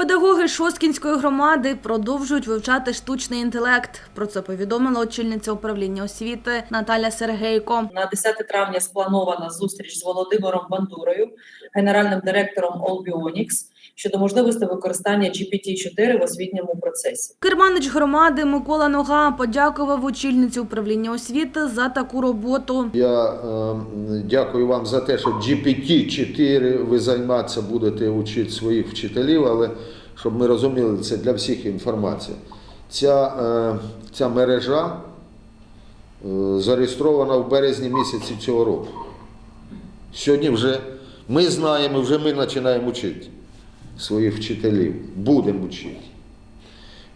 Педагоги Шоскінської громади продовжують вивчати штучний інтелект. Про це повідомила очільниця управління освіти Наталя Сергейко. На 10 травня спланована зустріч з Володимиром Бандурою, генеральним директором Allbionics, щодо можливості використання GPT-4 в освітньому процесі. Керманич громади Микола Нога подякував очільниці управління освіти за таку роботу. Я е, дякую вам за те, що GPT-4 ви займатися будете вчити своїх вчителів, але щоб ми розуміли, це для всіх інформація. Ця, е, ця мережа е, зареєстрована в березні місяці цього року. Сьогодні вже ми знаємо, вже ми починаємо вчити своїх вчителів, будемо вчити.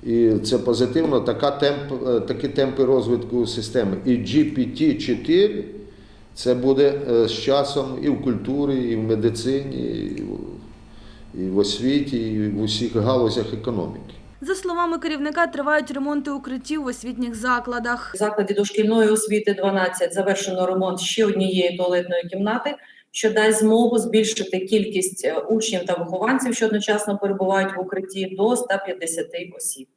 І це позитивно, така темп, е, такі темпи розвитку системи. І GPT-4 це буде е, з часом і в культурі, і в медицині, і в, і в освіті, і в усіх галузях економіки. За словами керівника, тривають ремонти укриттів в освітніх закладах. В закладі дошкільної освіти 12 завершено ремонт ще однієї туалетної кімнати, що дасть змогу збільшити кількість е, учнів та вихованців, що одночасно перебувають в укритті, до 150 осіб.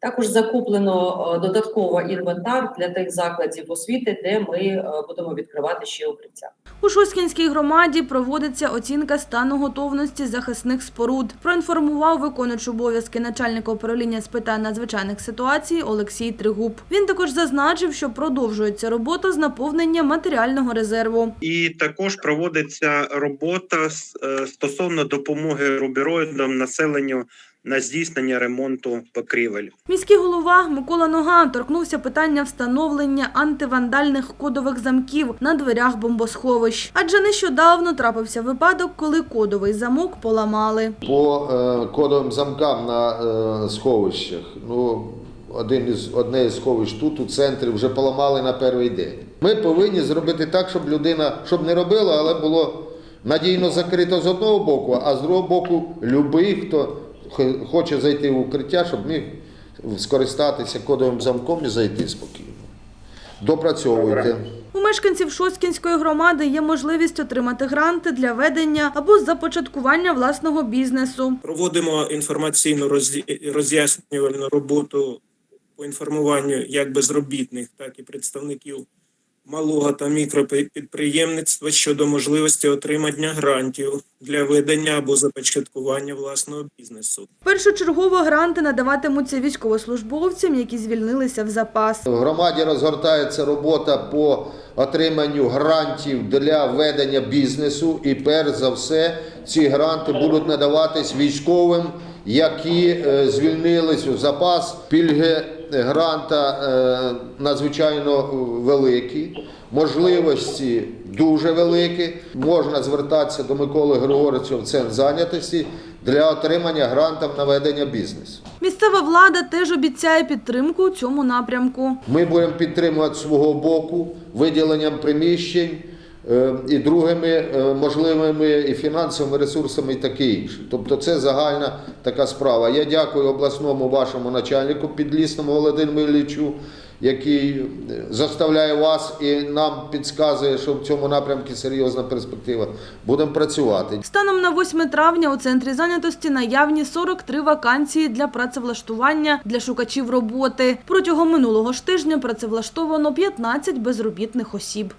Також закуплено е, додатково інвентар для тих закладів освіти, де ми е, будемо відкривати ще укриття. У Шосткінській громаді проводиться оцінка стану готовності захисних споруд. Проінформував виконуючий обов'язки начальника управління з питань надзвичайних ситуацій Олексій Тригуб. Він також зазначив, що продовжується робота з наповнення матеріального резерву. І також проводиться робота е, стосовно допомоги рубероїдам населенню на здійснення ремонту покрівель. Міський голова Микола Нога торкнувся питання встановлення антивандальних кодових замків на дверях бомбосховищ. Адже нещодавно трапився випадок, коли кодовий замок поламали. По е, кодовим замкам на е, сховищах, ну, один із, одне із сховищ тут у центрі вже поламали на перший день. Ми повинні зробити так, щоб людина щоб не робила, але було надійно закрито з одного боку, а з другого боку, любий, хто хоче зайти в укриття, щоб міг скористатися кодовим замком і зайти спокійно. Допрацьовуйте. У мешканців Шосткінської громади є можливість отримати гранти для ведення або започаткування власного бізнесу. Проводимо інформаційну роз'яснювальну роботу по інформуванню як безробітних, так і представників малого та мікропідприємництва щодо можливості отримання грантів для ведення або започаткування власного бізнесу. Першочергово гранти надаватимуться військовослужбовцям, які звільнилися в запас. В громаді розгортається робота по отриманню грантів для ведення бізнесу, і перш за все ці гранти будуть надаватись військовим, які е, звільнились в запас. Пільги гранта е, надзвичайно великі, можливості дуже великі. Можна звертатися до Миколи Григоровича в центр зайнятості для отримання грантів на ведення бізнесу. Місцева влада теж обіцяє підтримку у цьому напрямку. Ми будемо підтримувати свого боку виділенням приміщень е, і другими е, можливими і фінансовими ресурсами, і таке інше. Тобто це загальна така справа. Я дякую обласному вашому начальнику підлісному Володимиру Іллічу, який е, заставляє вас і нам підказує, що в цьому напрямку серйозна перспектива. Будемо працювати. Станом на 8 травня у центрі зайнятості наявні 43 вакансії для працевлаштування для шукачів роботи. Протягом минулого ж тижня працевлаштовано 15 безробітних осіб.